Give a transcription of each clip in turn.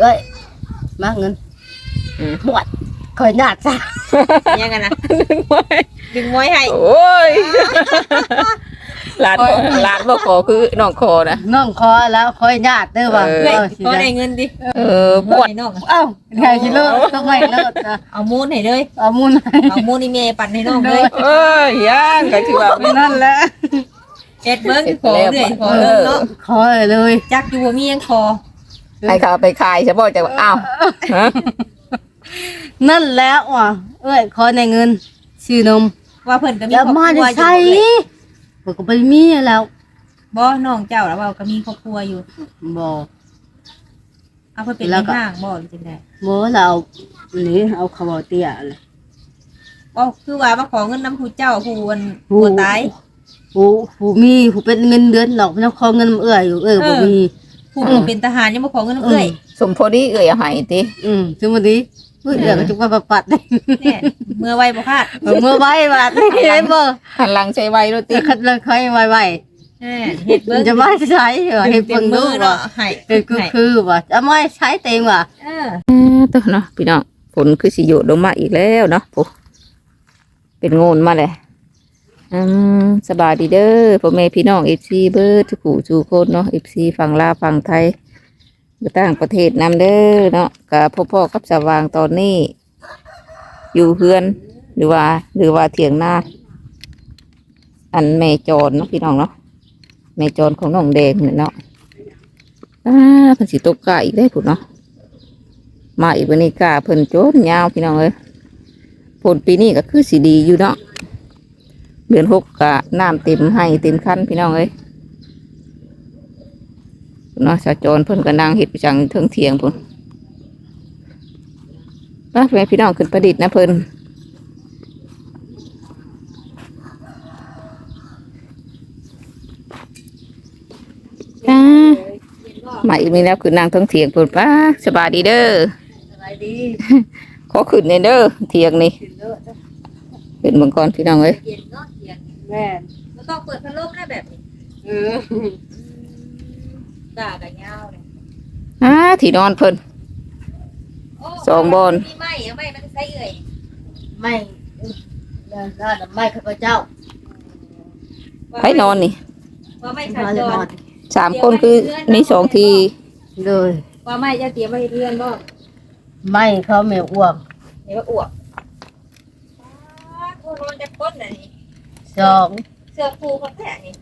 เอ้ยมาเงินอืมบวชคอยญาติซะยังกันนะดึงไว้ดึงไว้ให้โอ้ยหลานบ่หลานบ่ขอคือน้องขอนะ น้องคอแล้วคอยญาติเด้อว่าเออเฮ้ยเอาสิพอได้ได้เงินดิเออปวด ให้น้องอะเอ้าไงสิเลิกต้องไม่เลิกนะเอามูนให้เลยเอามูลให้เอามูนนี่เมย์ปั่นให้น้องเลยเอ้ยย่างก็สิว่า นั่นแหละเอ็ดเบิ้งขอเลยขอเอเลิอกเนาะขอเลย จักอยู่บ่มียังคอ ให้เขาไปขายใช่บ่จะว่าอ้าวฮะนั่นแล้วว่ะเอ้ยขอในเงินซื้อนมว่าเพิ่นก็มีอย่าครอบมาครัวจะอยู่ใช่เลยผมก็ไปมีแล้วบ่น้องเจ้าแล้วว่าก็มีครอบครัวอยู่ บอก เอาเพิ่นเป็นแล้วก็ห้างบ่หรือจังได๋โมเราหนี่เอาขาวเตี้ยเลย บ่คือว่ามาขอเงินนํผู้เจ้าผู้อันผู้ ผู้ตาย ผู้ผู้มีผู้เป็นเงินเดือนดอกน้องขอเงินเอื้อยอยู่เอ้ยบ่มี ผู้เพิ่นเป็นทหารยังมาขอเงินน้ำเอ้ยสมพอดีเอ้ยเอาให้ติอืมถึงวันนี้เอ้ยเอื้อยก็จุกว่าปัดได้เนี่ยเมื่อไว้บ่พลาดเอามื่อไว้บาดนี่ไอ้บ่หันหลังใช้ไว้ดูติตีคัดเลยค่อยไว้ไว้แน่เฮ็ดเบิ่งจะมาใช้เหรอให้เต็เพิ่มงมืดูอว่าเนาะให้เออคือคือว่าจะไม่ใช้เต็งว่ะเออเออ ตัวเนาะพี่น้องฝนคือสิหยุดลงมาอีกแล้วเนาะปุ๊เป็นโงนมาเลย อืมสบายดีเด้อพ่อแม่พี่น้องเอฟซีเบิร์ดทุกผู้ทุกคนเนาะเอฟซีฝั่งลาวฝั่งไทยต่างประเทศนำเด้อเนาะกับพ่อๆกับสว่างตอนนี้ อยู่เพื่อนหรือว่า หรือว่าเถียงนาอันแม่จรเนาะพี่น้องเนาะแม่จรของน้องแดงเนี่ยเนาะอ่าเพันสิตกกาอีกได้ผุเนาะมาอีกวันนี้กาเพิ่นโจนยาวพี่น้องเอ้ยผลปีนี้ก็คือสีดีอยู่เนาะ ดือนหกกะน้ำเต็มให้เต็มคันพี่น้องเอ้ยเนาะสาจรเพิ่นก็นั่งเห็ดประจังเทิงเถียงพุ่นไปแม่พี่น้องขึ้นประดิษฐ์นะเพิ่นอ่ามาอีกนี่แล้วคือนั่งเทิงเถียงพุ่นป้าสบายดีเด้อสบายดีขอขึ้นในเด้อเถียงนี่ เป็นเมืองก่อนพี่น้องเอ้ยเย็นเนาะเย็นแม่บ่ต้องเปิดพัดลมได้แบบนี้เออด่ากันยาวเลยอ่าที่นอนเพิ่น โสองบอน มีไม้เอาไม้มันใส่เอ่ยไม่เดินได้ไม่ข้าพเจ้าให้นอนนี่ว่าไม้นสัญอนจจะนรอนสามคนคือมีสองทีเลยว่าไม้จะเตรียมไว้ให้เพื่อนบ่ไม่เขาไม่อ้วกเดี๋ยวว่าอ้วกโอ้ นอนจะก้นน่ะนี่สองเสื้อฟูเขาแท้นี่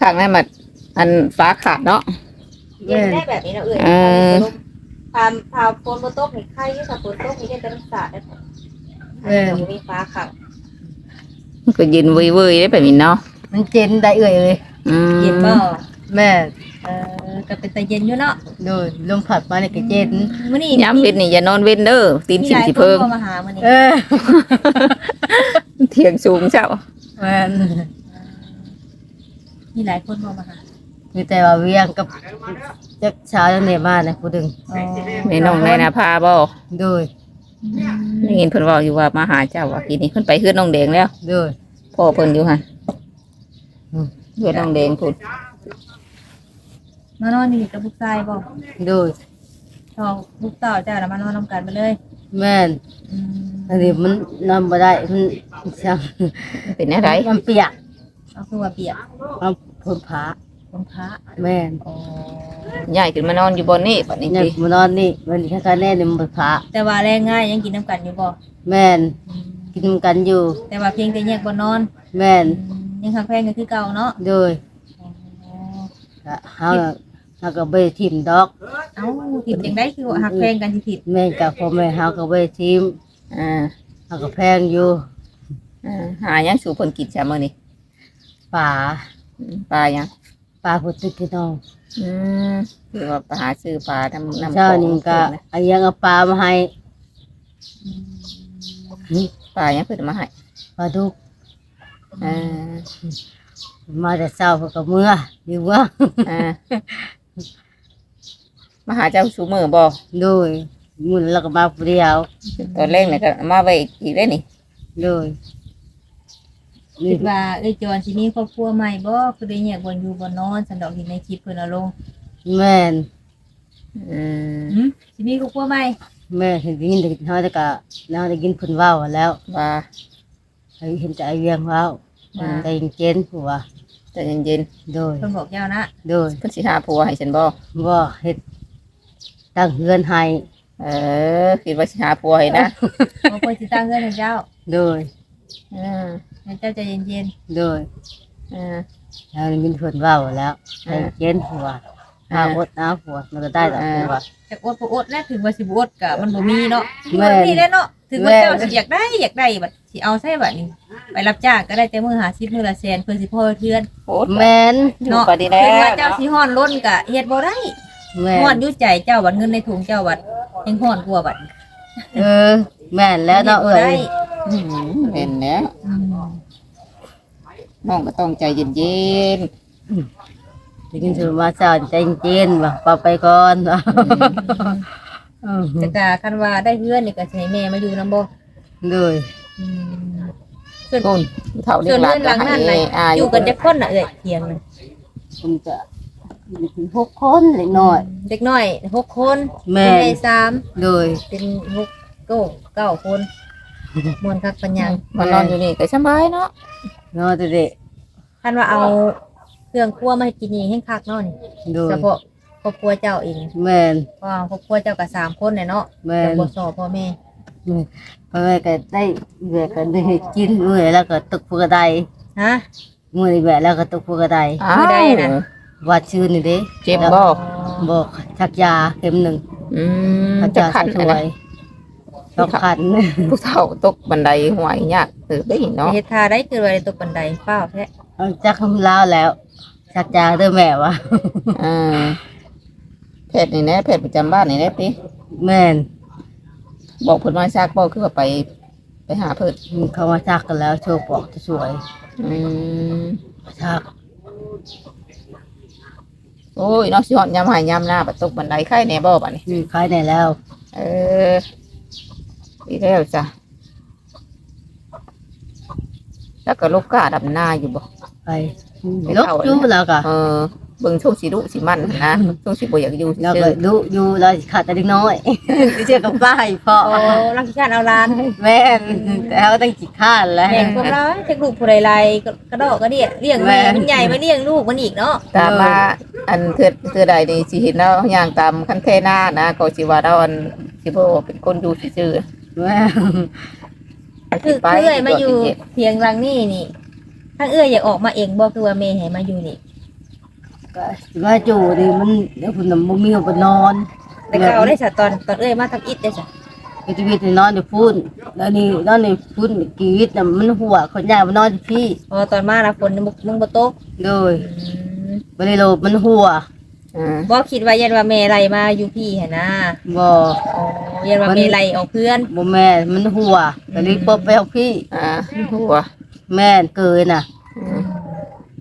ข้างนั้นมันอันฟ้าขาดเนาะเย็นได้แบบนี้เนาะเอ่ยเออพามพาฝนบ่ตกให้ไข่ถ้าฝนตกให้เย็นแต่มันสาดได้เออมีฟ้าขังก็เย็นเว้ยๆได้แบบนี้เนาะมันเจนได้เอ่ยเลยอืมเย็นบ่แม่ เออก็เป็นตาเย็นอยู่เนาะโดยลมผัดมาในกระเจนมื้อนี้ย้ำเว้นนี่อย่านอนเว้นเด้อตีนมีสิหมลายสิคนเพิ่มโทรมาหามื้อนี้เออเถียงสูงเจ้าแม่นมีหลายคนโทรมาหามีแต่ว่าเวียงกับจักเช้าจังเนี่ยมาเนี่ยผู้ดึงอ๋อแม่น้องในนาพาบ่โดยได้ยินเพิ่นเว้าอยู่ว่ามาหาเจ้าว่าทีนี้เพิ่นไปเฮือนน้องแดงแล้วโดยพ่อเพิ่นอยู่หั่นอืมเฮือนน้องแดงพุ่น มานอนนี่กับลูกชายบ่โดยชองลูกสาวเจ้าน่ะมานอนนำกันไปเลยแม่นอืมอันนี้มันนำบ่ได้มันช่างเป็นอะไรมันเปียกเอาคือว่าเปียกมันพ่นผาคนพระแม่นอ๋อย้ายขึ้นมานอนอยู่บนนี้บัดนี้เนี่ยติมานอนนี่มันแค่คะแนนนี่มันเป็นผาแต่ว่าแรงง่ายยังกินน้ำกันอยู่บ่แม่นกินกันอยู่ แต่ว่าเพียงแต่แยกบ่นอนแม่นอืมยังหักแพงกันคือเก่าเนาะโดยอ๋อ ก็เฮา เฮาก็บ่ได้ทิมดอก เอ้าผิดจังได๋คือว่าหักแพงกันสิผิดแม่นกับพ่อแม่เฮาก็บ่ได้ทิมอ่าเฮาก็แพงอยู่อ่าหาหยังสู่เพิ่นกินซะมื้อนี้ป่าอืมปลาหยังป่าพุทธกินน้องอืมคือว่าไปหาซื้อปลาทำน้ำเช้านี้ก็เอายังเอาปลามาให้หึปลาหยังเพิ่นมาให้ปลาดุกเออมาแต่เช้าเพิ่นก็เมื่ออยู่ว่าอ่า มาหาเจ้าสูมือบ่โดยมื้อแล้วก็มาผู้เดียวตอนแรกเนี่ยก็เอามาไว้อีกได้นี่โดยนี่คิดว่าเอ้ยจอนสิมีครอบครัวใหม่บ่คือได้เนี่ยบ่อยู่บ่นอนสันดอกเห็นในคลิปเพิ่นเอาลงแม่นอืมหึสิมีครอบครัวใหม่แม่เห็นได้ยินแต่เฮาแต่ก็แล้วได้ยินเพิ่นเว้าแล้วว่าให้เห็นแต่ไอเวียงเว้าว่าใจเจนผัว ใจเย็นโดย เพิ่นบอกเจ้านะโดยๆเพิ่นสิหาผัวให้ฉันบ่บ่เฮ็ดตั้งเฮือนให้เออคิดว่าสิหาผัวให้นะบ่เพิ่นสิตั้งเงินให้เจ้าโดยอืมให้เจ้าใจเย็นโดยอืมแล้วได้ยินเพิ่นเว้าแล้วใจอ่าเจนผัวถ้าอดเอาผัวมันก็ได้ดอกผัว ๆจักอดบ่อดแน่ถึงว่าสิบ่อดก็มันบ่มีเนาะแม่มันมีแล้วเนาะ ถึงว่าแม่เจ้าสิอยากได้อยากได้บัดสิเอาใส่บัดนี้ไปรับจ้างก็ได้แต่มื้อ50มื้อละแสนเพิ่นสิพอเทือนโอ้แม่นเนาะก็ดีแล้ถึงว่าวเจ้าสิฮ้อนล้นก็เฮ็ดบ่ได้แม่ฮ้อนนอยู่ใจเจ้าบัดเงินในถุงเจ้าบัดยังฮ้อนกว่าบัดเออ แม่นแล้วเนาะเอ้ยอืมเห็นแล้วอืมน้องก็ต้องใจเย็นได้ยินเพิ่นว่าสอนใจเจนว่าปาไปก่อน อืมแต่กะคันว่าได้เพื่อนนี่ก็สิให้แม่มาอยู่นํบ่โดยอืมส่วนๆต้นเฒ่าเลี้ส่ยวนงหลาเรื่นองหก็ลังให้นั้นน่ะอาออยู่กันจักคนน่ะเอ้ยเทียงน่ะผมจะมีหกคนเล็กน้อย เด็กน้อยหกคนแม่เป็นในสามโดยเป็นหกเก้าเก้าคนมวนคักปัญญังมานอนอยู่นี่ก็สบายเนาะนอนแต่เด็กคันว่าเอาเครื่องครัวมาให้กินนี่ให้คักเนาะนี่โดยเฉพาะ ครอบครัวเจ้าเองแม่น เพราะว่าครอบครัวเจ้าก็สามคนเนี่ยเนาะแม่แต่นบ่สอบพ่อแม่เพราะว่าก็ได้เบื่อก็ได้กินมื้อแล้วก็ตกผู้กระไดฮะ มื้อนี้แบะแล้วก็ตกผู้กระไดอ้าวมื้อใดน่ะว่าชื่อนี่เด้เจ็บบ่บอกชักยาเข็มหนึ่งอืมชักจะยาขันใส่ถ้วยต้องขันผู้เฒ่าตกบันไดห่วยยากเติบได้เนาะเฮ็ดท่าได้คือว่าได้ตกบันไดเฝ้าวแท้เอาจักคำลาวแล้วชักยาเด้อแม่วะ อ่า แพทย์นี่แน่แพทย์ประจำบ้านนี่แน่ติแม่นบอกเพิ่นว่าซากบ่คือว่าไป ไปหาเพิ่นเขามาชักกันแล้วโชว์ปอกจะสวยอืมชักโอ้ยเนาะสิฮอดยามหายยามหน้าบัดตกบันไดไข้แน่บ่บัดนี้ มีขายได้แล้ว เออดีแล้วจ้ะแล้วก็ลูกกาดำหน้าอยู่บ่ไปลกอยู่แล้วก็เออ เบิ่งช่วงสิดุสิมันนะช่วงสิบ่อยากอยู่แล้วเจก็อดูอยู่แล้วขาดแต่เล็กน้อยเชื่อกับป้าให้พ่อโอ้รักชาติเอาลานแม่นแต่เขาตั้งกี่ข้านแล้ว แม่งพวกเราเทคลูกผู้ใดไรกระดอกกระเดี่ยเลี้ยงแม่แม่ มันใหญ่มาเลี้ยงลูกมันอีกเนาะตามมาอันเทือเทือใดนี่สิเห็นแล้วย่างตามคันแท่หน้านะก็สิว่าเราอันสิบ่เป็นคนอยู่ซื่อแม่ๆคือไปเอื้อยมาอยู่เพียงรังนี่นี่ถ้าเอื้อยอยากออกมาเองบอกคือว่าเมย์ให้มาอยู่นี่ ก็ว่าจู่ดิมันเดี๋ยวคุณน่ะบ่มีเอาไปนอนแต่ก็เอาได้สะตอนตอนเอื้อยมาทำอิดได้สะก็ชีวิตนี่นอนอยู่พุ่นแล้วนี่นอนในพุ่นชีวิตน่ะมันหัวคนใหญ่มานอนที่พี่พอตอนมาละฝนมึงมึงบ่ตกโดยบริโลบมันหัวอ่าบ่คิดว่ายันว่าเมย์ไรมาอยู่พี่หั่นนะบ่อ๋อยันว่าเมย์ไรเอาเพื่อนบ่แม่นมันหัวก็เลยปบไปเอาพี่ อ่าหัวแม่นเกินน่ะอืม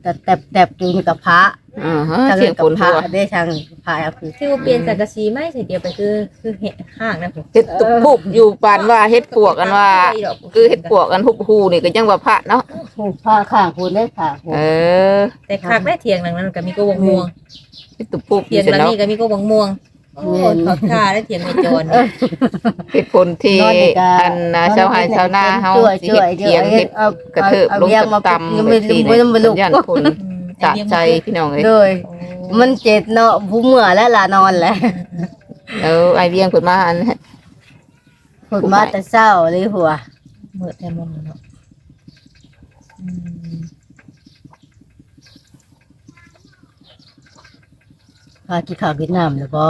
แต่แตบแตบอยู่นี่กับพระ อ่าฮะถ้าเสีเกิยดงกัฝบนพระหัวได้ทางพระเอาคือที่ว่าเปลี่ยนสังกะสีไม่ใส่เดียวไปคือคือเห็ดห้างนะผมเฮ็ดตุบปุบอยู่ปานว่าเฮ็ดปวกกันว่า คือเฮ็ดปวกกันหุบหูนี่ก็ยังว่าพระเนาะผู้พระข้างคุณได้ค่ะเออ แต่คักได้เถียงหลังนั้นก็มีกวงม่วงเฮ็ดตุบปุบอเถียยู่งซั่นหลังเนาะนี้ก็มีกวงม่วงโอ้ถอดค่าได้เถียงในจรเฮ็ดผลที่นอนนี่ก็อันน่ะชาวไร่ชาวนาเฮาช่วยสิช่วยเฮ็ดเถียงเฮ็ดเอากระเทิบเอาลงเบียงตะมาตำยังไปไม่สิไม่ ต้องมาลุกยันคนสะใจพี่น้องเอ้ยโดย มันเจ็ดเนาะผู้เมื่อและลานอนแหละเออไอเวียงเพิ่นมาอันผลมาแต่เศร้าเลยหัวเหมือดแทนมันเนาะอืมพากินข้าวกินน้ำแล้วบ่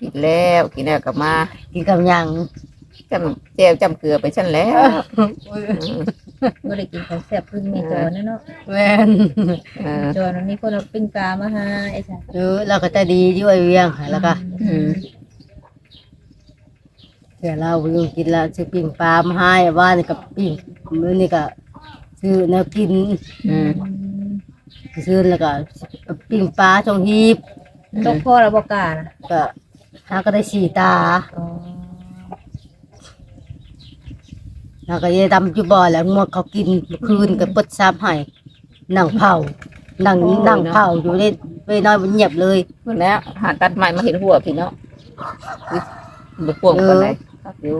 กินแล้วกินแล้วก็มา กินกับหยังจำแจ่วจำเกลือไปซั่นแล้ว อืมก็ได้กินของแซ่บพึ่งในจรนะเนาะแม่นเออจรวันนี้คนเอาปิ้งปลามาให้ไอ้สัสเออเราก็จะดีอยู่ไอ้เวียงค่ะแล้วก็อืมเดี๋ยวเราไปกินแล้วซื้อปิ้งปลามาให้ว่านี่กับปิ้งมื้อนี่ก็ซื้อแนวกินอืมซื้อแล้วก็ปิ้งปลาชงฮีบตกพ่อแล้วบอกกล้านะก็หาก็ได้สีตาอ๋อ แล้วก็ยายดำอยู่บ่อแล้วงวดเขากินเมื่อคืนก็ปดซ้ำให้นั่งเผานั่งนั่งเผาอยู่นี่ไปนอนมันเงียบเลยเพิ่นแล้วหาตัดไม้มาเห็นหัวพี่เนาะบ่พวงปานใดครับอยู่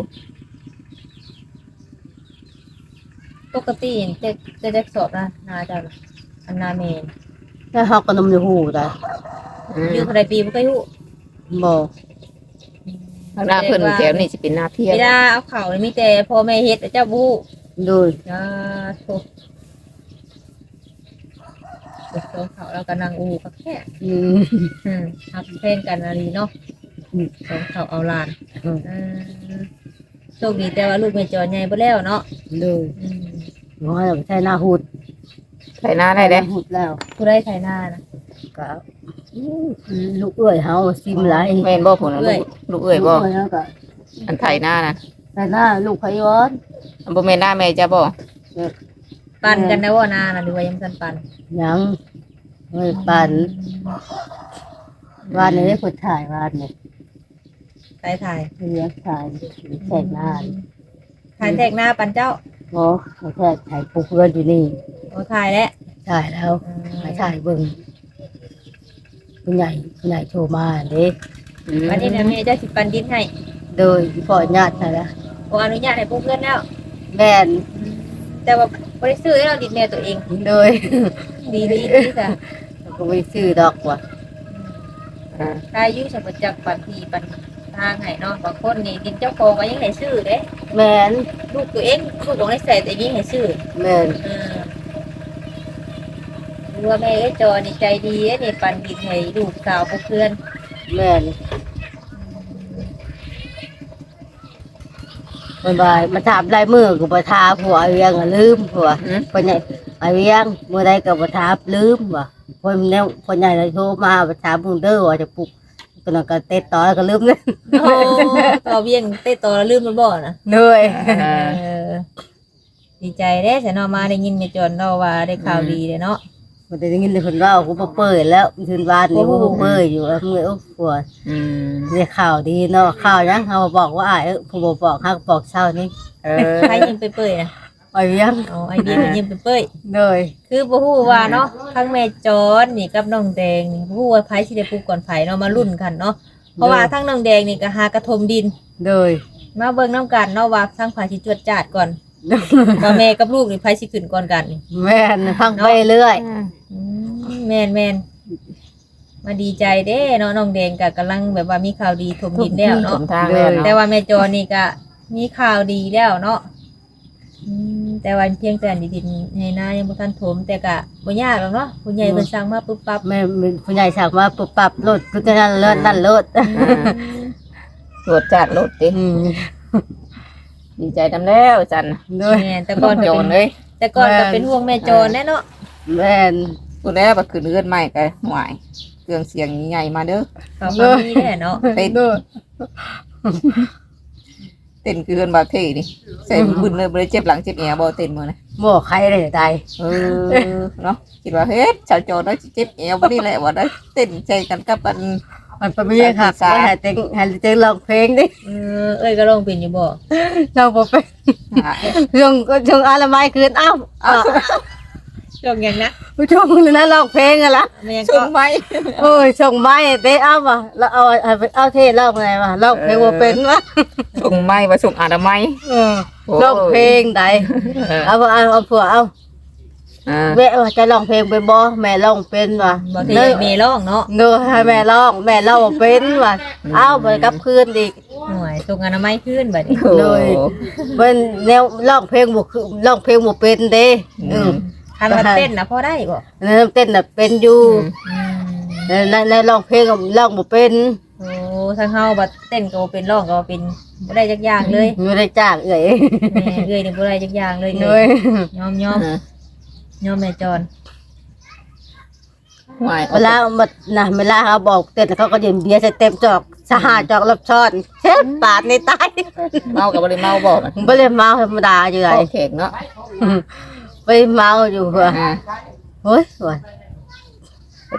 ปกติเจ๊จะได้สอบนะนาจะอันนาเมนแล้วเฮาก็นมในหูได้อืมอยู่เท่าไรปีบ่เคยฮู้บ่ทาง หน้าเพิ่นแถวนี้สิเป็นหน้าเที่ยงเวลาเอาข้าวนี่มีแต่พ่อแม่เฮ็ดแต่เจ้าบ่ฮู้โดยจ้าโถเดี๋ยวสองเขาเราก็นั่งอูกับแค่อืมอืมทับเพลงกันอะไรเนาะอืมสองเขาเอาลานอืมอืมโชคดีแต่ว่าลูกไม่จอใหญ่ไปแล้วเนาะโดยอืมว่าเราใช้หน้าหูด ใส่หน้าได้เด้หน้าหูดแล้วผู้ได้ไทยหน้านะก็ลูกเอ้ยเฮาซิมหลายแม่นบ่พุ่นน่ะลูกลูกเอ้ยบ่ลูกเฮาก็อันไถหน้าน่ะใช้หน้าลูกไผย้อนอันบ่แม่นหน้าแม่จ้ะบ่ปั่นกันนะว่านานะหรือว่ายังทันปั่นยังเฮ้ยปันวานนี้คนถ่ายวานนี้ถ่ายถ่ายเลี้ยงถ่ายแข่งหน้าถ่ายแทกหน้าปั่นเจ้า โอ้เขาแค่ถ่ายปูเพื่อนอยู่นี่ โอ้ถ่ายแล้วถ่ายแล้วอืมมาถ่ายเบิ่งผู้ใหญ่ผู้ใหญ่โทรมาเด้วันนี้นะแม่เจ้าสิปั่นดินให้ โดยพ่อญาตินะโอ้อนุญาตให้พวกเพื่อนแล้วแม่นแต่ว่าบริสุทธิ์ให้เราดินแม่ตัวเอง โดย ดีดีดีจ้ะก็ไม่ซื้อดอกว่ะอ่าถ้าอายุสมบูรณ์จากปันทีปัน ทางให้เนาะบางคนนี่ดินเจ้าของก็ยังให้ซื้อเด้แม่นลูกตัวเองลูกของได้ใส่แต่ยังให้ซื้อแม่นเออรู้ว่าแม่ไอ้จอนี่ใจดีไอ้นี่ปันดินให้ลูกสาวพวกเพื่อนแม่นบายบายมาถามลายมือกูไปทาผัวเอาเวียงอะลืมผัวอืมพ่อใหญ่ไอเวียงเมื่อใดก็บ่ถามลืมว่ะพ่อแนวพ่อใหญ่เลยโทรมาบ่ถามมึงเด้อว่าจะปลุก ก็นั่นก็เตะต่อก็ลืมเลยโอ้ต่อเบี้ยงเต้ต่อแล้วลืมมันบ่นะเลยอ่าเออดีใจเด้ฉันเอามาได้ยินแม่จอนเราว่าได้ข่าวดีเลยเนาะบ่ได้ยินเลยเพิ่นว่ากูบ่เปิดแล้วถึงบ้านนี่กูบ่เปิดอยู่แล้วมึงโอ้ปวดอืมได้ข่าวดีเนาะข่าวยังเฮาบอกว่าอ้ายเอ้อผู้บ่บอกฮักบอกเช้านี่เออใครยิ้มไปเปื่อยนะ ไอเวียงอ๋อไอเดียมันยิ้มไปเปื่อยเลยคือบ่ฮู้ว่าเนาะทั้งแม่จอนนี่กับน้องแดงนี่บ่ฮู้ว่าไผสิได้ปลูกก่อนไผเนาะมาลุ้นกันเนาะเพราะว่าทั้งน้องแดงนี่ก็หากระทมดินเลยมาเบิ่งน้ำกันเนาะว่าทั้งไผสิจวดจาดก่อนว่าแม่กับลูกนี่ไผสิขึ้นก่อนกันนี่แม่นฟังไปเรื่อยอืมแม่นแม่นมาดีใจเด้เนาะน้องแดงก็กำลังแบบว่ามีข่าวดีถมดินแล้วสเนาะมทางแล้วแต่เนาะว่าแม่จอนี่ก็มีข่าวดีแล้วเนาะ อืมแต่ว่าเพียงแต่อันดินให้หน้ายังบ่ทันถมแต่ก็บ่ยากหรอกเนาะผู้ใหญ่เพิ่นสั่งมาปุ๊บปั๊บแม่ผู้ใหญ่สั่งว่าปรับปรับรถพุทธนั่นเลิศนั่นเลิศอ่าโหลดจัดโหลดติอืมดีใจนำแล้วจันเลยแม่นแต่ก่อนก็โจเป็รนเลยแต่ก่อนก็เป็นห่วงแม่จอแน่เนาะแม่นพูดแล้วบัดคืนเอื้อนใหม่ก็หวายเครื่องเสียงใหญ่มาเด้อเขาก็มีแน่เนาะเต้น เลยเต้นคือเอื้อนบาเท่นี่ใส่บึนเลยบ่ได้เจ็บหลังเจ็บแอวบ่เต้นมื้อนะบ่ใครได้ตายเออเนาะคิดว่าเฮ็ดชาวโจรเนาะสิเจ็บแอวบ่นี่แหละว่าได้เต้นใจกันกับอันมันเป็นมีค่ะว่าให้เต็งให้เต็งร้องเพลงดิเออเอ้ยก็ลองเป็นอยู่บ่เราบ่เป็นหาช่วงก็ช่วงอาละไม้คืนอ้าวอ้าว ช่วงหยังนะช่วงนึงนะร้องเพลงอะล่ะมันยังช่วก็งไม้โอ้ยส่งไม้เตะอ้าวว่ะแล้วเอาเอาเอาเทศร้องไงวะร้องเพลงบ่เป็นวะช่วงไม้ว่าช่วงอนามัยเออร้องเพลงใดเออเอาเอาเอาผัวเอาอ่าแม่ว่าจะร้องเพลงเป็นบ่แม่ร้องเป็นว่ะบ่ที่เนยเมร้องเนาะเนยให้แม่ร้องแม่ร้องบ่เป็นว่ะเอาไปกลับคืนอีกหน่วยส่งอนามัยขึ้นบัดนี้โอ้เลยเป็นแนวร้องเพลงบ่คือร้องเพลงบ่เป็นเด้อืม คันว่าเต้นนะพอได้บ่อันนั้นเต้นน่ะเป็นอยู่อืมในในในร้องเพลงก็ร้องบ่เป็นโอ้ทั้งเฮาบัดเต้นก็บ่เป็นร้องก็บ่เป็นบ่ได้จักอย่างเลยไม่ได้จ้างเอ้ยแม่เอ้ยนี่บ่ได้จักอย่างเลยเนเอ้ยยยอมยอมยอมแม่จอนหวายเวลาบัดนะเวลาเขาบอกเต้นเขาก็ยืนเบียร์ใส่เต็มจอกสหาจอกรับช้อนเช็ดปาดในตายเมากับบ่ได้เมาบ่มันบ่เลยเมาธรรมดาอยู่ไงโอเคเนาะ ไปเมาอยู่ว่ะอ่าโอ้ยว่ะ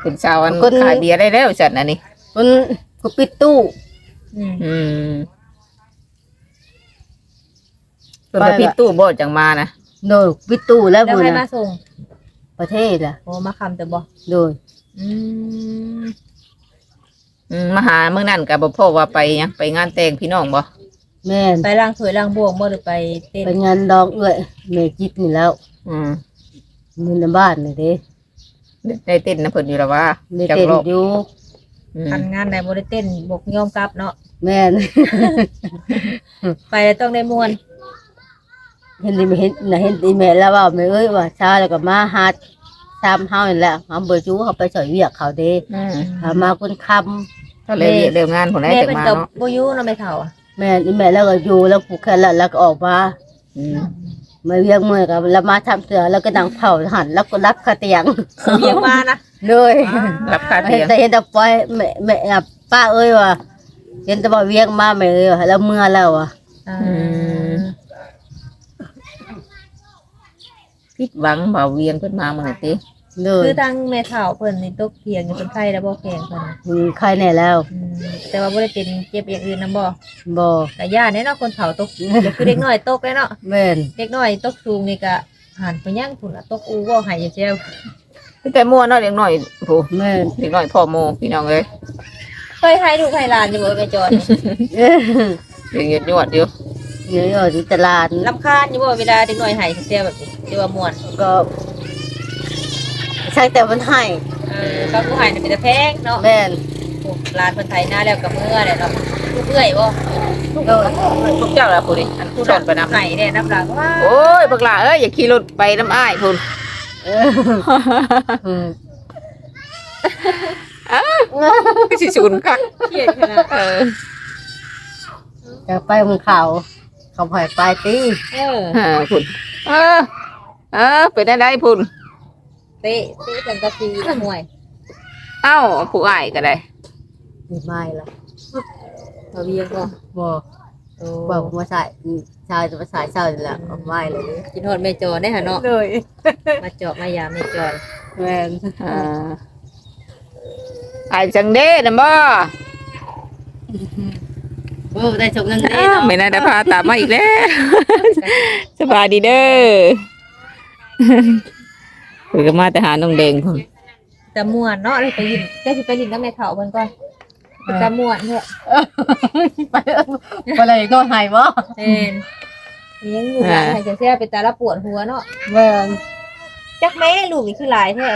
เป็นชาวอันคน ขายเบียร์ได้แล้วจัดอันนี้มันก็ปิดตู้อืมอืมเพิ่นก็ปิดตู้บ่จังมานะโดยวิตูแล้วแล้วบุญใครมานะส่งประเทศล่ะ โอ้มาคำแต่บ่โดยอืมอืมมาหามื้อนั้นก็บ่พอว่าไปหยังไปงานแต่งพี่น้องบ่ แม่นไปล้างถ้วยล้างบวงบ่หรือไปเต้นไปงานดองเอ้อยแม่จิตนี่แล้วอืมนี่ในบ้านนี่เด้ได้เต้นนํเพิ่นอยู่แล้วว่าได้จักเต้นรอบอยู่อืมคันงานใดบ่ได้เต้นบกยอมกลับเนาะแม่น ไปแล้วต้องได้ม่วนเห็นดิเห็นน่ะเห็นดิแม่แล้วว่าแม่เอ้ยว่าเช้าแล้วก็มาหาซ้ำเฮานี่แหละเฮาเบ่จูเขาไปสอยเวียกเขาเด้อืมหามาคนคำ ก็เลยเริ่มงานพุ่นได้แม่จังเป็นมากับเนาะ บ่อยู่เนาะแม่เฒ่าอะ แม่นอีแม่แล้วก็อยู่แล้วผูกแขนแล้วแล้วก็ออกมาอืมมาเวียงมือกับแล้วมาทำเสือแล้วก็นั่งเผาหันแล้วก็รับคาเตียงเรียกมานะเลยรับค่าเห็เตีนยงแต่เห็นแต่ปล่อยแม่แม่อะป้าเอ้ยว่ะเห็นแต่บ่าเวียงมาแม่เอ้ยว่ะแล้วเมื่อแล้วอะอ่าผิดหวังบ่าเวียงเพิ่นมามื้อนั้นติ เลยคือทางแม่เฒ่าเพิ่นนี่ตกเถียงอยู่เป็นไข้แล้วบ่แข็งเพิ่นน่ะมีใครแน่แล้วอืมแต่ว่าบ่ได้เป็นเจ็บอย่างอื่นนำบ่บ่แต่ย่าแน่เนาะคนเฒ่าตกเดี๋ยวคือเด็กน้อยตกเลยเนาะแม่นเด็กน้อยตกสูงนี่ก็หันไปย่างพุ่นน่ะตกอูบ่ใหายแจ้วแต่มั่วเนาะเด็กน้อยโหแม่นเด็กน้อยพ่อโมพี่น้องเอ้ยเคยให้ลูกให้หลานอยู่บ่แม่จอยเอ้ยเด็กเหยียดยวดอยู่เดี๋ยวอยู่ที่ตลาดลำคาญอยู่บ่เวลาเด็กน้อยใหายแจ้วแบบนี้สิว่าม่วนก็ ใช่แต่มันให้เออเขาผู้ใหายนี่เป็นแต่แพงเนาะแม่นโอ้หลานเพิ่นไทยหน้าแล้วกับเมื่อแหละเนาะลูกเอื้อยบ่โดยทุกเจ้าละพุ่นนี่อันผู้สอนไปนำไห้เนี่ยน้ำหลังว่าโอ้ยบักหลาเอ้ยอย่าขี่รถไปน้ำอ้ายพุ่นเอออืมก็สิชุนคักเครียดขนาดเออจะไปมึงเขาเขาปล่อยไปตี เออเออพุ่นเออเออเป็นได้ได้พุ่น เตะเตะกันกะซีมวยเอ้าผู้อ้ายก็ได้มีไม้ละมาเวียงบ่บ่โอ้บอกมาใส่ชายจะมาใส่เศร้านี่แหละเอาไม้เลยกินฮอดแม่จอได้หะเนาะเลยมาเจาะมายามแม่จอยแม่นอ่าอ้ายจังเด้นำบ่โอ้ได้ชมนั่นเออ้างวไม่น่าได้พาตามมาอีกแล้วสบายดีเด้อ คุยกันมาแต่หาน้องแดงพุ่นแต่ม่วนเนาะเลยไปยินได้สิไปยินกับแม่เฒ่าเพิ่นก่อนแต่ม่วนเด้อไปไปเลยก็หายบ่แม่นยังลูกหลานให้จะเสียไปแต่ละปวดหัวเนาะแม่นจักแม่ลูกนี่คือหลายแท้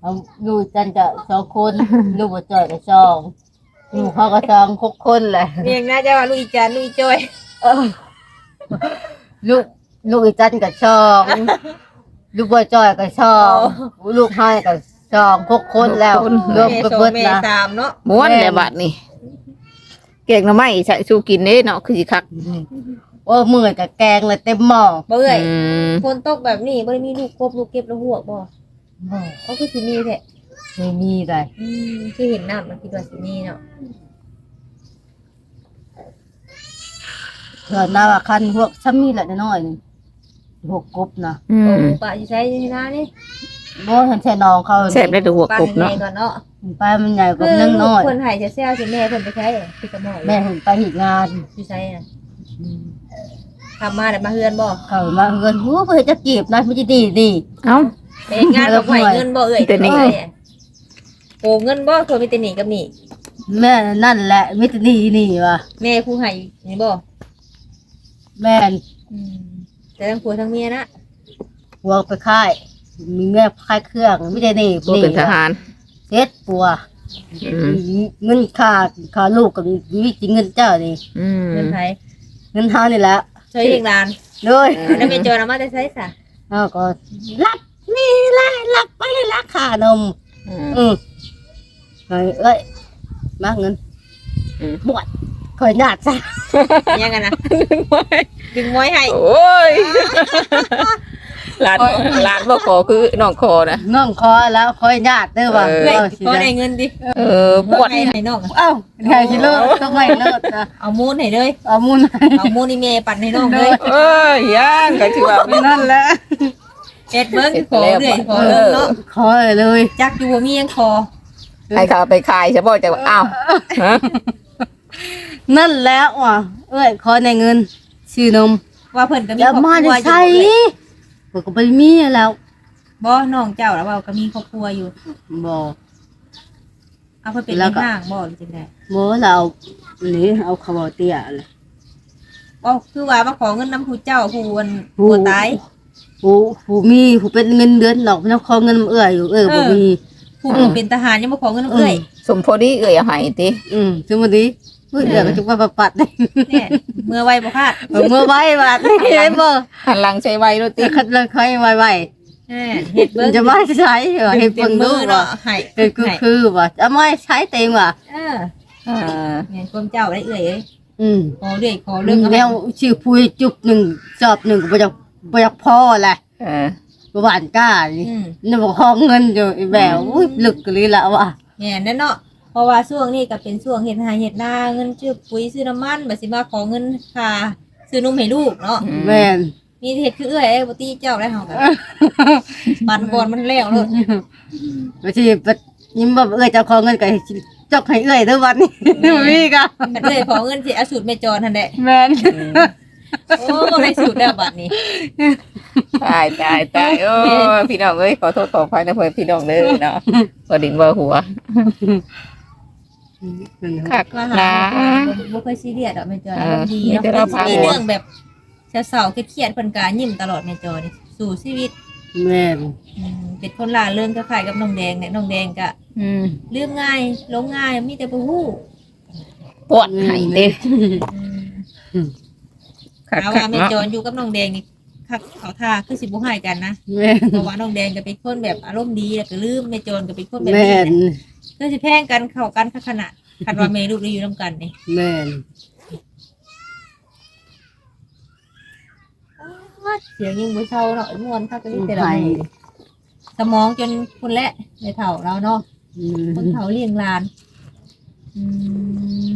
เอาดูจันจะสองคนลูกบ่จ่อยก็สองลูกเขาก็สองคกคนแหละเรียงน่าจะว่าลูกอีจานลูกอีจอยเออลูกลูกอีจันก็สอง ลูกบ่จ่อยก็สองลูกให้ก็สองคกคนแล้วรวมแม่กันสองเบิดแม่นะสามเนาะม้วนแต่บัดนี่เก่งหน่อไม้ใส่สู้กินเด้เนาะคือสิคักโอ้มือกับแกงเลยเต็มหม้อบ่เอ้ยอืมฝนตกแบบนี้บ่ได้มีลูกกบลูกเก็บแล้วหัวบ่เขาคือสิมีแท้ไม่มีเลยอืมที่เห็นน้ำมันคิดว่าสิมีเนาะเกิดมาว่าคันพวกซ้ำมีแหละน้อยๆนี่พ วกกบนะอืโอ้มปะสิใช้นี่นะนี่บ่เห็นใช่น้องเขาแซ่บได้แตัวหัวปะกบให้เนาะแม่ก่อนเนาะไปมันใหญ่กคืว่าอนึงน้อยเพิ่นให้จะแซ่สิแม่เพิ่นไปใช้อะที่สมอยแม่เห็นไปหีดงานสิใช้อะทำมาได้มาเฮือนบ่เขามาเงินหูเพื่อจะจีบนะไม่จะดีดีเอ้าไปเฮ็ดงานกับให้เงินบ่เอ้ยแต่นี่โอ้เงินบ่เคยมีแต่หนี้กับหนี้แม่นั่นแหละมิตรดีนี่ว่ะแม่ผู้ให้นี่บ่แม่นอืม แต่ทั้งผัวทั้งเมียนะหัวไปค่าย มีแม่ค่ายเครื่องไม่ได้นี่ตัวเป็นทหารเฮ็ดปัวอืมเงินค่าค่าลูกกับวิจิเงินเจ้านี่อืมเงินไผเงินเฮานี่แหละช่วยเลี้ยงหลานเลยแล้วแม่จอยเอามาแต่ใช้ซะเอาก็รับนี่แหละรับไปราคานม อืม อืมเอ้ยเอ้ยมาเงินอืม บวชคอยหนาดซะ ยังกันนะดึงม้อยให้โอ้ยหลานหลานบ่ขอคือน้องขอนะน้องคอแล้วคอยหนาดเด้อว่าเออเฮ้ยเอาสิพอได้ได้เงินดิเออปวดให้ให้น้องเอ้าไงสิเลิศต้องไม่เลิศนะเอามูนให้เลยเอามุนให้เอามูนนี่แม่ปั่นให้น้องเลยเอ้ยย่างก็ถือว่านั่นแหละเอ็ดเบิ้งขอเรื่อยขอเริ่มเนาะคอยเลยจักอยู่บ่มียังคอให้เขาเอาไปขายใช่บ่จะว่าอ้าวฮะ นั่นแล้วว่ะเอ้ยขอในเงินชื่อนมโว่าเพิ่นก็มีอย่าครอบมาครัได้วอยู่ใช่เพิ่นก็บ่มีแล้วบ่น้องเจ้าแล้วว่าก็มีครอบครัวอยู่บ่ เอาเพิ่นเป็นแล้วก็ ห้างบ่หรือจังได๋บ่เรานี่เอาเขาบ่เตี้ยเลยบ่คือว่ามาขอเงินน้ำผู้เจ้าผู้วันผู้ผู้ตาย ผู้ผู้มีผู้เป็นเงินเดือนดอกมันขอเงินเอื้ออยู่เอ้ยบ่มี ผู้ผู้เป็นทหารยังมาขอเงินน้ำเอ้ยสมพอดีเอ่ยเอาให้ติอืมจังบ่ดี เอ้ยเอื้อก็จุกว่าปัดๆเนี่ยเมื่อไว้บ่พลาดเอามื่อไว้บาดนี่เห็นบ่หันหลังใช้ไว้โลดติคัดเลยค่อยไว้ไว้แน่เฮ็ดเบิ่งจะมาใช้เหรอเห็นเต็เพิ่มงมืดูอว่าเนาะให้เออคือให้คือว่าจะไม่ใช้เต็มว่ะเอออ่าแม่นความเจ้าได้เอ้ยเอ้ยอืมขอเรื่อยขอเรื่เรื่อองงแล้วชื่อพุยจุบหนึ่งจอบหนึ่งก็บ่อยากบ่อยากพอแหละเออบ่หวานกล้านี่อืมนี่บอกห้องเงินอยู่ไอ้แบบอุ้ยลึกกะลีละว่ะแม่นแน่เนาะเพ ราะว่าช่วงนี้ก็เป็นช่วงเฮ็ดนาเฮ็ดนาเงินซื้อปุ๋ยซื้อน้ำมันบัดสิมาขอเงินค่าซื้อนมให้ลูกเนาะแม่นมีเฮ็ดคือเอ้ยเอ้ยบ่ตีเจ้าได้เฮาก็ปันก่อนมันแล้วโลดบ่สิบัดยิ้มบ่เอ้ยเจ้าของเงินก็ให้จอกให้เอ้ยเด้อวันนี้มีก็มันเอ้ยขอเงินสิเอาสูตรแม่จรหั่นแหละแม่นโอ้ได้สูตรแล้วบัดนี้ตายตายตายโอ้ยพี่น้องเอ้ยขอโทษขออภัยนะเพื่อนพี่น้องเด้อเนาะบ่ดินบ่หัว คักว่านะหาบ่บ่เคยซีเรียสดอกแม่จรเออดีมีเนาะแต่เราพามีเรื่องแบบเศร้าๆเครียดๆเพิ่นก็ยิ้มตลอดแม่จรนี่สู่ชีวิตแม่นอืมเป็นคนล่าเริงคล้ายๆกับน้องแดงเนี่ยน้องแดงก็อืมลืมง่ายหลงง่ายมีแต่บ่ฮู้ปวดให้เด้คักเอาคัว่ากแม่เนาะจรอยู่กับน้องแดงนี่คักเขาท่าคือสิบ่ให้กันนะ แม่นเพราะว่าน้องแดงก็เป็นคนแบบอารมณ์ดีแล้วก็ลืมแม่จรก็เป็นคนแบบแม่นี้น แหละคือสิแพงกันเข้ากันขนาดคันว่าแม่ลูกได้อยู่นํกันนี่แม่นเสียงยังบ่เศร้าเนาะม่วนคักก็มีแต่ละมื้อสมองจนคนแหละในเฒ่าเราเนาะ อืคนมเฒ่าเลี้ยงหลาน อืม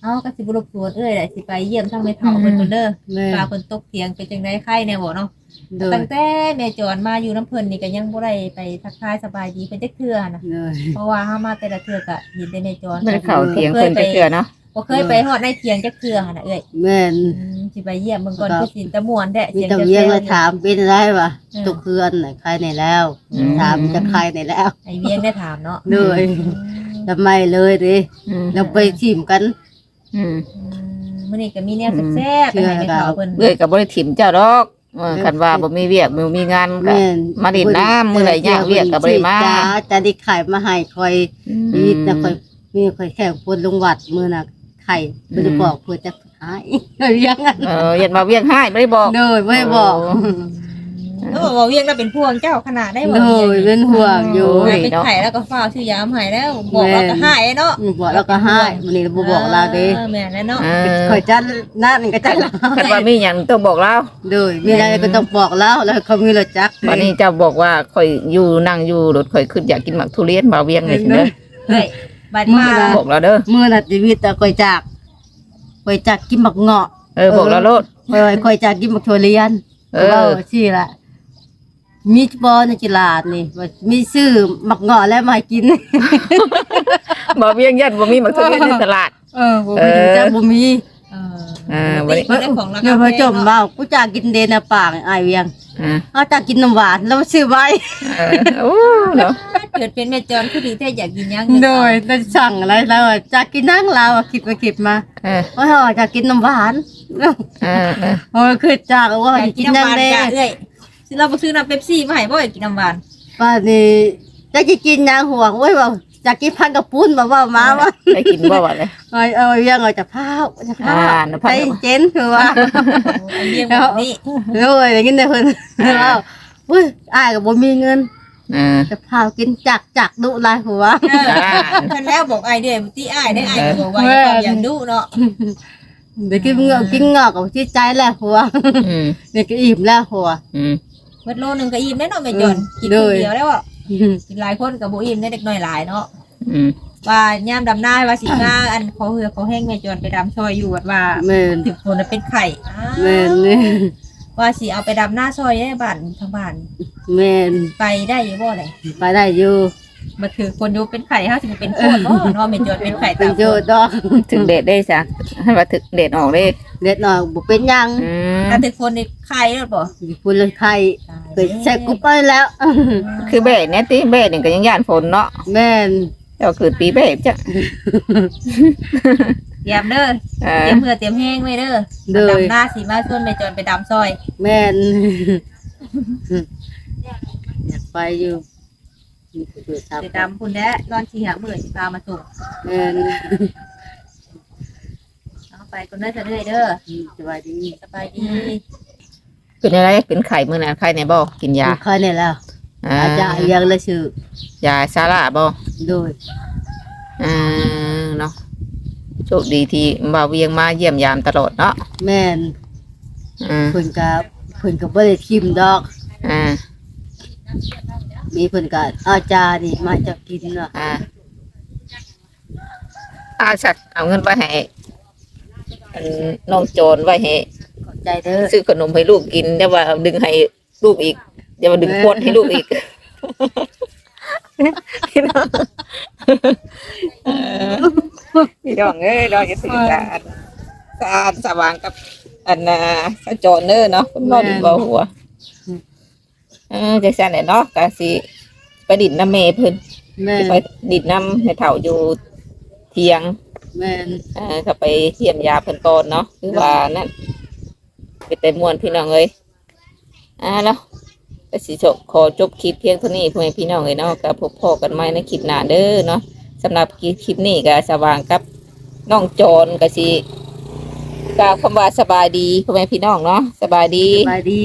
เอาก็สิบรบกวนเอ้ยแหละสิไปเยี่ยมทั้งแม่เฒ่าเพิ่นเพิ่นเด้อแม่นปลาเพิ่นตกเถียงเป็นจังได๋ไข่แน่บ่เนาะ โดยตั้งแต่แม่จรมาอยู่น้ำเพิ่นนี่ก็ยังบ่ได้ไปทักทายสบายดีเพิ่นจักเทื่อนะโดยเพราะว่าเฮามาแต่ละเทื่อก็เห็นแต่แม่จรบ่ได้เข้าเถียงเพิ่นจักเทื่อเนาะบ่เคยไปฮอดในเถียงจักเทื่อหั่นน่ะเอ้ยแม่น อืมสิไปเยี่ยมเบิ่งก่อนคือสิตะม่วนแท้มีเสียงแต่จะเวียงแซวแล้วถามเป็นไรวะเออตุกเคือนไหนใครไหนแล้ว อืม ถามจะใครไหนแล้วไอ้เวียงได้ถามเนาะเลยอืมทำไมเลยดิอืมเราไปชิมกัน อืมอืมมื้อนี้ก็มีแนวแซ่บๆไปให้แม่เฒ่าเพิ่นเอ้ยก็บ่ได้ถิ่มเจ้าดอก เออคันว่าบ่มีเวียกบ่มีงานก็แม่นมาดินน้ำมื้อไหร่ยากเวียกก็บ่ได้มาจ้าจะได้ไข่มาให้คอยมีแต่คอยมีคอยแข่งคนลงวัดมือน่ะไข่ไม่ได้บอกเพื่อจะหายเลี้ยงกันเออยันมาเวียงให้บ่ได้บอกเลยไม่ได้บอก เออบอกเวียงเราเป็นพวงเจ้าขนาดได้บ่เลวีงยเป็นห่วงอยู่โอ้ยเป็นไข่แล้วก็ฟ้าวชื่อยามใหายแล้วบอกเราก็หายเนาะบอกแล้วก็ให้วันนี้เราบอกเราดิออแม่นแล้วเนาะเออคอยจัดหน้านี่ก็จัดเราคันว่ามีหยังต้องบอกเราเลยมีอะไรก็ต้องบอกแล้วแล้วเขามีรถจักรวันนี้เจ้าบอกว่าข่อยอยู่นั่งอยู่รถข่อยขึ้นอยากกินหมักทุเรียนมาเวียงเลยเด้อเฮ้ยบัดมืมาอบอกเราเด้อเมื่อนาทีวิตแต่คอยจากคอยจากกินหมักเงาะเออบอกเราโลดคอยคอยจากกินหมักถั่วเลียนเออว่าสิละ มีบอในจิลาดนี่ว่ามีซื้อหมักเงาะแล้วมาให้กินมาเวียงยันบ่มีหมักทุเรียนในตลาด เออบ่มีจักบ่มีเอออ่าวัวันนนี้นี้ได้ของราเนี่คายพอแพงจมเนาะว่ากูจากกินเดนน่ะปากไอายเวียงอ่าเอาจากกินน้ำหวานแล้วมาซื้อไว้เออโอ้เนาะเกิดเป็นแม่จอนคือดีแท้อยากกินหยังโดยได้สั่งอะไรแล้วอะจากกินนั่งลาวอะคิดไปคิดมาเออว่าเขาจากกินน้ำหวานเออเออโอ้ยคือจากว่าอยากกิกินนยัน้ำงหวานไงกะเอ้ ยซื้อเราบ่ซื้อน้ำเป๊ปซี่มาให้บ่อยากกินน้ำหวานป้านี่จะกินกินยางห่วงโอ้ยว่าจากกินพันกับปุ้นมาว่ามาว่าได้กินบ่วะเลยเอาเอาเวียงเอาจากผ้าจากผ้าอ่าน้ำพันใจเจนคือว่าโอ้ยเลี้ยงแบบนี้โอ้ยอย่างนี้เลยเพิ่นแล้วอุ้ยอายก็บ่มีเงิน เออจะพากินจักจักดุหลายหัวเออเพิ่นแล้วบอกไอายเด้อตีอ้ายได้อ้ายก็บอกว่าอย่าความอย่างดุเนาะเดี๋ยวกินเงากินเงากับที่ใจแล้วหัวอืมเดี๋ยวก็อิ่มแล้วหัวอืม เบิดโลนึงก็อิ่มได้เนาะแม่จอนกินคนเดียวแล้วอะกินหลายคนก็บ่อิ่มได้เด็กน้อยหลายเนาะอืมว่ายามดำหน้าว่าสิหน้าอันเขาเหือเขาแห้งแม่จวนไปดำซอยอยู่วัดว่าแม่นถึงคนน่ะเป็นไข่อ้าวแม่นนี่ว่าสิเอาไปดำหน้าซอยได้บ้านทางบ้านแม่นไปได้อยู่บ่เลยไปได้อยู่ มาถือคนอยู่เป็นไข่เฮาสิบ่เป็นโคตรบ่เนาะแม่จอยเป็นไข่เป็ตานมโยดอกถึงเดทได้จ้ะให้ว่าถึงเดทออกได้เด็ดหน่อยบ่เป็นหยังอืมถ้าถือคนนี่ไข่แล้วบ่อยู่พุ่นเลยไข่เคยใส่กุ๊บไปแล้ว คือเบสเนี่ยติเบสนี่ก็ยังย่านฝนเนาะแม่นเจ้าคือปีเบสจ้ะเตรียมเด้อเอเตอรียมเพื่อเตรียมแห้งไว้เด้อโดยดำหน้าสิมาชวนแม่จอยไปดำซอย แม่นอยากไปอยู่ มีผู้ตรวจสอบไปดำพุ่นแด้นอนสิหามื้อสิพามาส่งแม่นเอาไปคนเด้อจะเด้อเด้อสวัสดีสบายดีเป็นอะไรเป็นไข่มื้อนั้นไข่ในบ่กินยาค่อยนี่แล้วอ่าอาจารย์ยังละชื่อยาซาร่าบ่โดยอ่าเนาะโชคดีที่บ่าวเวียงมาเยี่ยมยามตลอดเนาะแม่นอ่าเพิ่นก็เพิ่นก็บ่ได้ทิมดอกอ่า มีเพิ่นก็อาจารย์นี่มาจะกินเนาะอ่าอาสัตว์เอาเงินไปให้อันน้องโจรไว้ให้ขอบใจเด้อซื้อขนมให้ลูกกินเดี๋ยวว่าดึงให้ลูกอีกเดี๋ยวว่าดึงขวดให้ลูกอีกพี่น้องเออพี่น้องเอ้ยเราจะสื่อสารสะอาดสว่างกับอันน่ะสะโจรเน้อเนาะคุณพ่อดีกว่าหัว เออจังซั่นแหละเนาะกะสิไปดินน้ำเมเพิ่นแม่สินไปดินน้ำให้เฒ่าอยู่เทียง แม่นเออก็ไปเยี่ยมยาเพิ่นก่อนเนาะคือว่านั่นไปแต่มวนพี่น้องเอ้ยอ่าเนาะก็สิจบขอจบคลิปเพียงเท่านี้พ่อแม่พี่น้องเอ้ยเนาะก็พบพอกันใหม่ในคลิปหน้าเด้อเนาะสำหรับคลิปนี้ก็สว่างกับน้องโจรก็สิกล่าวคำว่าสบายดีพ่อแม่พี่น้องเนาะสบายดี สบายดี